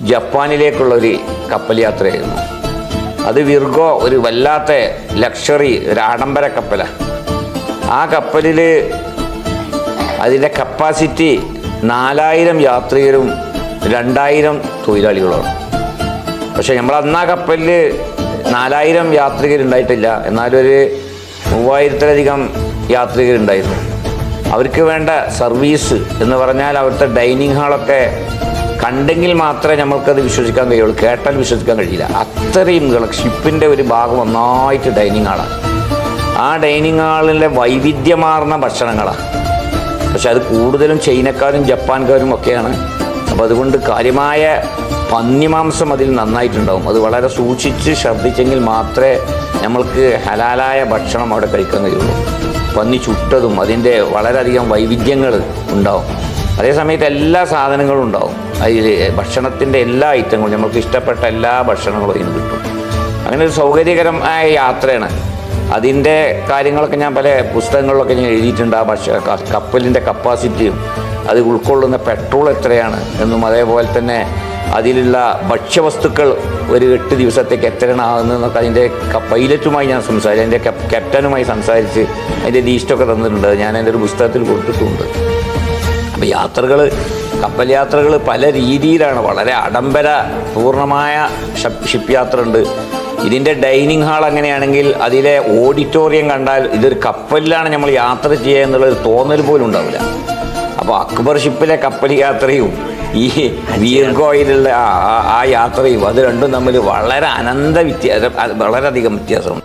ജപ്പാനിലേക്കുള്ള ഒരു കപ്പൽ യാത്രയായിരുന്നു. അത് വിർഗോ ഒരു വല്ലാത്ത ലക്ഷറി ഒരു ആഡംബര കപ്പലാണ് ആ കപ്പലിൽ അതിന്റെ കപ്പാസിറ്റി നാലായിരം യാത്രികരും രണ്ടായിരം തൊഴിലാളികളുമാണ് പക്ഷേ നമ്മൾ അന്ന് ആ കപ്പലിൽ നാലായിരം യാത്രികരുണ്ടായിട്ടില്ല. എന്നാലൊരു മൂവായിരത്തിലധികം യാത്രികരുണ്ടായിരുന്നു. അവർക്ക് വേണ്ട സർവീസ് എന്ന് പറഞ്ഞാൽ അവിടുത്തെ ഡൈനിങ് ഹാളൊക്കെ കണ്ടെങ്കിൽ മാത്രമേ നമ്മൾക്കത് വിശ്വസിക്കാൻ കഴിയുള്ളൂ. കേട്ടാൽ വിശ്വസിക്കാൻ കഴിയില്ല. അത്രയും ഷിപ്പിന്റെ ഒരു ഭാഗം ഒന്നായിട്ട് ഡൈനിങ് ഹാളാണ് ആ ഡൈനിങ് ഹാളിലെ വൈവിധ്യമാർന്ന ഭക്ഷണങ്ങളാണ് പക്ഷെ അത് കൂടുതലും ചൈനക്കാരും ജപ്പാൻകാരും ഒക്കെയാണ്. അപ്പോൾ അതുകൊണ്ട് കാര്യമായ പന്നിമാംസം അതിൽ നന്നായിട്ടുണ്ടാവും. അത് വളരെ സൂക്ഷിച്ച് ശ്രദ്ധിച്ചെങ്കിൽ മാത്രമേ നമ്മൾക്ക് ഹലാലായ ഭക്ഷണം അവിടെ കഴിക്കാൻ കഴിയുള്ളൂ. പന്നി ചുട്ടതും അതിന്റെ വളരെയധികം വൈവിധ്യങ്ങൾ ഉണ്ടാവും. അതേസമയത്ത് എല്ലാ സാധനങ്ങളും ഉണ്ടാവും. അതിൽ ഭക്ഷണത്തിന്റെ എല്ലാ ഐറ്റങ്ങളും നമുക്ക് ഇഷ്ടപ്പെട്ട എല്ലാ ഭക്ഷണങ്ങളും ഇതിന് കിട്ടും. അങ്ങനെ ഒരു സൗകര്യകരമായ യാത്രയാണ്. അതിന്റെ കാര്യങ്ങളൊക്കെ ഞാൻ പല പുസ്തകങ്ങളിലൊക്കെ ഞാൻ എഴുതിയിട്ടുണ്ട്. ആ ഭക്ഷ കപ്പലിന്റെ കപ്പാസിറ്റിയും അത് ഉൾക്കൊള്ളുന്ന പെട്രോൾ എത്രയാണ് എന്നും അതേപോലെ തന്നെ അതിലുള്ള ഭക്ഷ്യവസ്തുക്കൾ ഒരു എട്ട് ദിവസത്തേക്ക് എത്രയാണ് ആകുന്നതെന്നൊക്കെ അതിന്റെ പൈലറ്റുമായി ഞാൻ സംസാരിച്ചു. അതിന്റെ ക്യാപ്റ്റനുമായി സംസാരിച്ച് അതിന്റെ ലീസ്റ്റൊക്കെ തന്നിട്ടുണ്ട്. ഞാൻ എന്റെ ഒരു പുസ്തകത്തിൽ കൊടുത്തിട്ടുണ്ട്. അപ്പോൾ യാത്രകൾ കപ്പൽ യാത്രകൾ പല രീതിയിലാണ്. വളരെ ആഡംബര പൂർണമായ ഷിപ്പ് യാത്ര ഉണ്ട് ഇതിന്റെ ഡൈനിങ് ഹാൾ അങ്ങനെയാണെങ്കിൽ അതിലെ ഓഡിറ്റോറിയം കണ്ടാൽ ഇതൊരു കപ്പലിലാണ് നമ്മൾ യാത്ര ചെയ്യുക എന്നുള്ളൊരു തോന്നൽ പോലും ഉണ്ടാവില്ല. അപ്പോൾ അക്ബർ ഷിപ്പിലെ കപ്പൽ യാത്രയും ഈ വീർഗോയിലുള്ള ആ- യാത്രയും അത് രണ്ടും തമ്മിൽ വളരെ അനന്ത വ്യത്യാസം വളരെയധികം വ്യത്യാസമുണ്ട്.